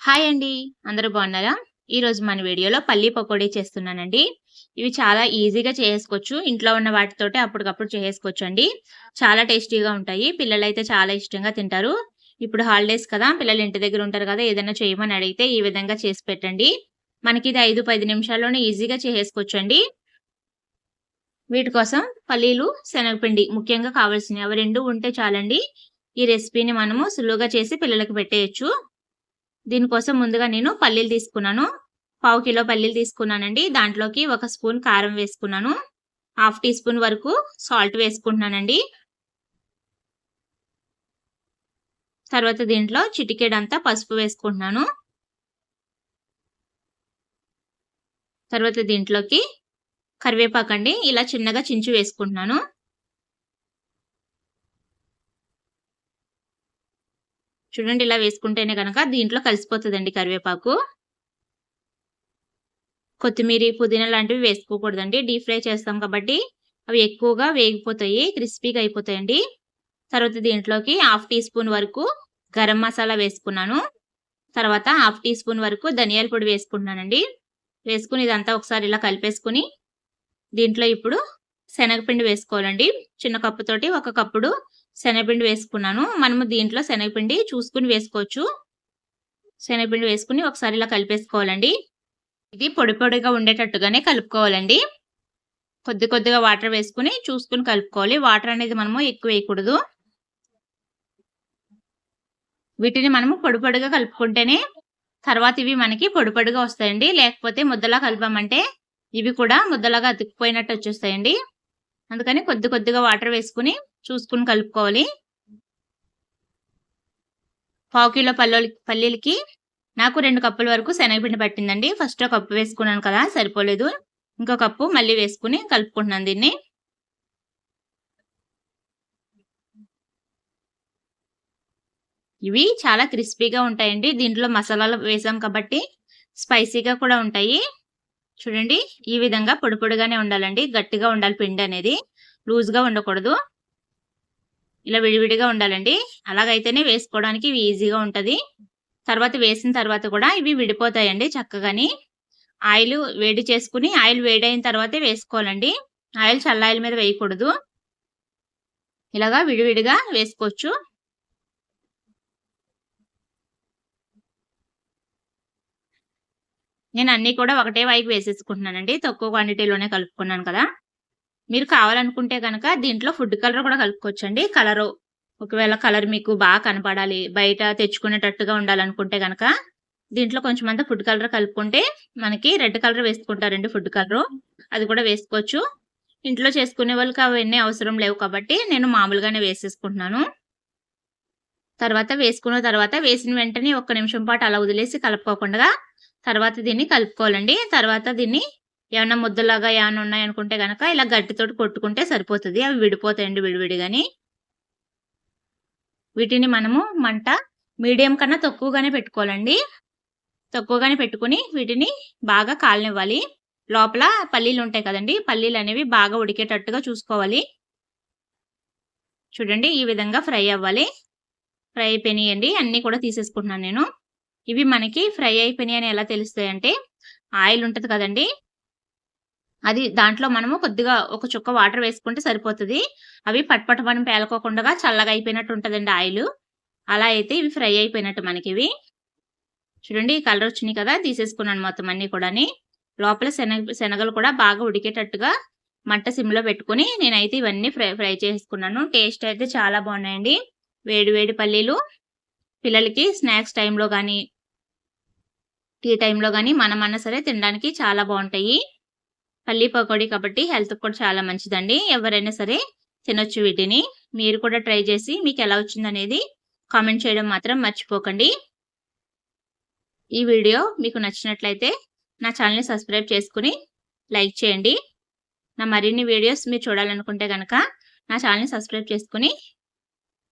Hi అండి. అందరూ బాగున్నారా? ఈరోజు మన వీడియోలో పల్లీ పకోడీ చేస్తున్నానండి. ఇవి చాలా ఈజీగా చేసుకోవచ్చు ఇంట్లో ఉన్న వాటితోటి అప్పటికప్పుడు చేసుకోవచ్చు అండి చాలా టేస్టీగా ఉంటాయి. పిల్లలు అయితే చాలా ఇష్టంగా తింటారు. ఇప్పుడు హాలిడేస్ కదా పిల్లలు ఇంటి దగ్గర ఉంటారు కదా ఏదైనా చేయమని అడిగితే ఈ విధంగా చేసి పెట్టండి. మనకి ఇది ఐదు పది నిమిషాల్లోనే ఈజీగా చేసుకోవచ్చు అండి వీటి కోసం పల్లీలు శనగపిండి ముఖ్యంగా కావాల్సినవి అవి రెండు ఉంటే చాలండి. ఈ రెసిపీని మనము సులువుగా చేసి పిల్లలకు పెట్టేయచ్చు. దీనికోసం ముందుగా నేను పల్లీలు తీసుకున్నాను. పావు కిలో పల్లీలు తీసుకున్నానండి. దాంట్లోకి ఒక స్పూన్ కారం వేసుకున్నాను. హాఫ్ టీ స్పూన్ వరకు సాల్ట్ వేసుకుంటున్నానండి. తర్వాత దీంట్లో చిటికేడంతా పసుపు వేసుకుంటున్నాను. తర్వాత దీంట్లోకి కరివేపాకు అండి ఇలా చిన్నగా చించి వేసుకుంటున్నాను. చూడండి ఇలా వేసుకుంటేనే కనుక దీంట్లో కలిసిపోతుందండి కరివేపాకు. కొత్తిమీర పుదీనా లాంటివి వేసుకోకూడదండి. డీప్ ఫ్రై చేస్తాం కాబట్టి అవి ఎక్కువగా వేగిపోతాయి క్రిస్పీగా అయిపోతాయండి. తర్వాత దీంట్లోకి హాఫ్ టీ స్పూన్ వరకు గరం మసాలా వేసుకున్నాను. తర్వాత హాఫ్ టీ స్పూన్ వరకు ధనియాల పొడి వేసుకుంటున్నానండి. వేసుకుని ఇదంతా ఒకసారి ఇలా కలిపేసుకుని దీంట్లో ఇప్పుడు శనగపిండి వేసుకోవాలండి. చిన్న కప్పుతోటి ఒక కప్పుడు శనగపిండి వేసుకున్నాను. మనము దీంట్లో శనగపిండి చూసుకుని వేసుకోవచ్చు. శనగపిండి వేసుకుని ఒకసారి ఇలా కలిపేసుకోవాలండి. ఇది పొడి పొడిగా ఉండేటట్టుగానే కలుపుకోవాలండి. కొద్ది కొద్దిగా వాటర్ వేసుకుని చూసుకుని కలుపుకోవాలి. వాటర్ అనేది మనము ఎక్కువ వేయకూడదు. వీటిని మనము పొడి పొడిగా కలుపుకుంటేనే తర్వాత ఇవి మనకి పొడి పొడిగా వస్తాయండి. లేకపోతే ముద్దలా కలిపామంటే ఇవి కూడా ముద్దలాగా అతుక్కుపోయినట్టు వచ్చేస్తాయండి. అందుకని కొద్ది కొద్దిగా వాటర్ వేసుకుని చూసుకుని కలుపుకోవాలి. పావు కిలో పల్లెలు పల్లీలకి నాకు రెండు కప్పుల వరకు శనగపిండి పట్టిందండి. ఫస్ట్ కప్పు వేసుకున్నాను కదా సరిపోలేదు. ఇంకో కప్పు మళ్ళీ వేసుకుని కలుపుకుంటున్నాను దీన్ని. ఇవి చాలా క్రిస్పీగా ఉంటాయండి. దీంట్లో మసాలాలు వేసాం కాబట్టి స్పైసీగా కూడా ఉంటాయి. చూడండి ఈ విధంగా పొడి పొడిగానే ఉండాలండి. గట్టిగా ఉండాలి పిండి అనేది. లూజ్గా ఉండకూడదు. ఇలా విడివిడిగా ఉండాలండి. అలాగైతేనే వేసుకోవడానికి ఇవి ఈజీగా ఉంటుంది. తర్వాత వేసిన తర్వాత కూడా ఇవి విడిపోతాయండి చక్కగాని. ఆయిల్ వేడి చేసుకుని ఆయిల్ వేడైన తర్వాతే వేసుకోవాలండి. ఆయిల్ చల్ల మీద వేయకూడదు. ఇలాగా విడివిడిగా వేసుకోవచ్చు. నేను అన్నీ కూడా ఒకటే వైపు వేసేసుకుంటున్నానండి. తక్కువ క్వాంటిటీలోనే కలుపుకున్నాను కదా. మీరు కావాలనుకుంటే కనుక దీంట్లో ఫుడ్ కలర్ కూడా కలుపుకోవచ్చండి. కలరు ఒకవేళ కలర్ మీకు బాగా కనపడాలి బయట తెచ్చుకునేటట్టుగా ఉండాలనుకుంటే కనుక దీంట్లో కొంచెం అంతా ఫుడ్ కలర్ కలుపుకుంటే మనకి రెడ్ కలర్ వేసుకుంటారండి ఫుడ్ కలరు అది కూడా వేసుకోవచ్చు. ఇంట్లో చేసుకునే వాళ్ళకి అవన్నీ అవసరం లేవు కాబట్టి నేను మామూలుగానే వేసేసుకుంటున్నాను. తర్వాత వేసుకున్న తర్వాత వేసిన వెంటనే ఒక్క నిమిషం పాటు అలా వదిలేసి కలుపుకోకుండా తర్వాత దీన్ని కలుపుకోవాలండి. తర్వాత దీన్ని ఏమన్నా ముద్దలాగా ఏమైనా ఉన్నాయనుకుంటే కనుక ఇలా గట్టితోటి కొట్టుకుంటే సరిపోతుంది. అవి విడిపోతాయండి విడివిడిగాని. వీటిని మనము మంట మీడియం కన్నా తక్కువగానే పెట్టుకోవాలండి. తక్కువగానే పెట్టుకుని వీటిని బాగా కాలనివ్వాలి. లోపల పల్లీలు ఉంటాయి కదండి పల్లీలు అనేవి బాగా ఉడికేటట్టుగా చూసుకోవాలి. చూడండి ఈ విధంగా ఫ్రై అవ్వాలి. ఫ్రై అయిపోయినాయండి అన్నీ కూడా తీసేసుకుంటున్నాను నేను. ఇవి మనకి ఫ్రై అయిపోయినాయి అని ఎలా తెలుస్తాయంటే ఆయిల్ ఉంటుంది కదండి అది దాంట్లో మనము కొద్దిగా ఒక చుక్క వాటర్ వేసుకుంటే సరిపోతుంది. అవి పట్పటమని పేలకోకుండా చల్లగా అయిపోయినట్టు ఉంటుందండి ఆయిల్. అలా అయితే ఇవి ఫ్రై అయిపోయినట్టు మనకి ఇవి చూడండి ఈ కలర్ వచ్చినాయి కదా తీసేసుకున్నాను మొత్తం అన్ని కూడాని. లోపల శనగ శనగలు కూడా బాగా ఉడికేటట్టుగా మంట సిమ్లో పెట్టుకుని నేనైతే ఇవన్నీ ఫ్రై ఫ్రై చేసుకున్నాను. టేస్ట్ అయితే చాలా బాగున్నాయండి. వేడి వేడి పల్లీలు. పిల్లలకి స్నాక్స్ టైంలో కానీ టీ టైంలో కానీ మనమన్నా సరే తినడానికి చాలా బాగుంటాయి. పల్లీ పకోడీ కాబట్టి హెల్త్ కూడా చాలా మంచిదండి. ఎవరైనా సరే తినొచ్చు వీటిని. మీరు కూడా ట్రై చేసి మీకు ఎలా వచ్చిందనేది కామెంట్ చేయడం మాత్రం మర్చిపోకండి. ఈ వీడియో మీకు నచ్చినట్లయితే నా ఛానల్ని సబ్స్క్రైబ్ చేసుకుని లైక్ చేయండి. నా మరిన్ని వీడియోస్ మీరు చూడాలనుకుంటే కనుక నా ఛానల్ని సబ్స్క్రైబ్ చేసుకుని